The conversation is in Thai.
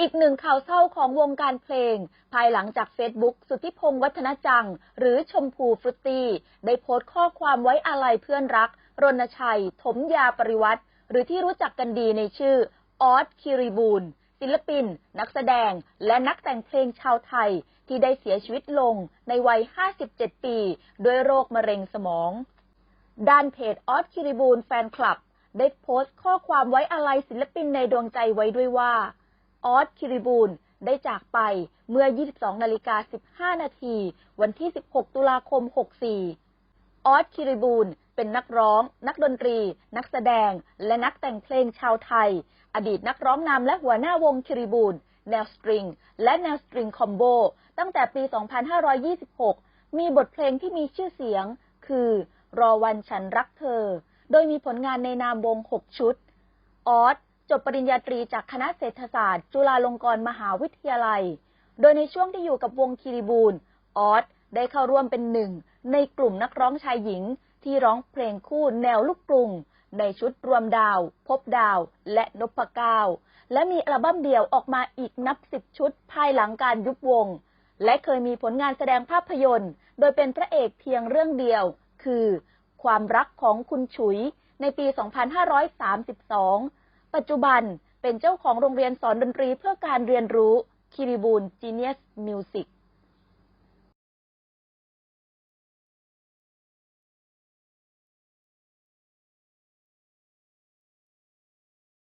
อีกหนึ่งข่าวเศร้าของวงการเพลง ภายหลังจากเฟซบุ๊กสุทธิพงศ์วัฒนจัง หรือชมพูฟรุตตี้ ได้โพสต์ข้อความไว้อาลัยเพื่อนรัก รณชัย ถมยาปริวัติ หรือที่รู้จักกันดีในชื่อ ออสคิริบูลศิลปิน นักแสดง และนักแต่งเพลงชาวไทย ที่ได้เสียชีวิตลงในวัย 57 ปี ด้วยโรคมะเร็งสมอง ด้านเพจออสคิริบูลแฟนคลับ ได้โพสต์ข้อความไว้อาลัยศิลปินในดวงใจไว้ด้วยว่า ออสคิริบูลได้จากไปเมื่อ 22นาฬิกา15 นาที วันที่ 16 ตุลาคม 64 ออสคิริบูลเป็นนักร้อง นักดนตรี นักแสดง และนักแต่งเพลงชาวไทย อดีตนักร้องนำและหัวหน้าวงคิริบูลแนวสตริง และแนวสตริงคอมโบ ตั้งแต่ปี 2526 มีบทเพลงที่มีชื่อเสียง คือ รอวันฉันรักเธอ โดยมีผลงานในนามวง 6 ชุด ออส จบปริญญาตรีจากคณะเศรษฐศาสตร์ จุฬาลงกรณ์มหาวิทยาลัย โดยในช่วงที่อยู่กับวงคิริบูลออสได้เข้าร่วมเป็นหนึ่ง ในกลุ่มนักร้องชายหญิง ที่ร้องเพลงคู่แนวลูกกรุง ในชุดรวมดาว พบดาว และนพเก้าและมีอัลบั้มเดี่ยวออกมาอีกนับสิบชุดภายหลังการยุบวง และเคยมีผลงานแสดงภาพยนตร์ โดยเป็นพระเอกเพียงเรื่องเดียว คือ ความรักของคุณฉุย ในปี 2532 ปัจจุบันเป็นเจ้าของโรงเรียนสอนดนตรีเพื่อการเรียนรู้คิริบูลจีเนียสมิวสิก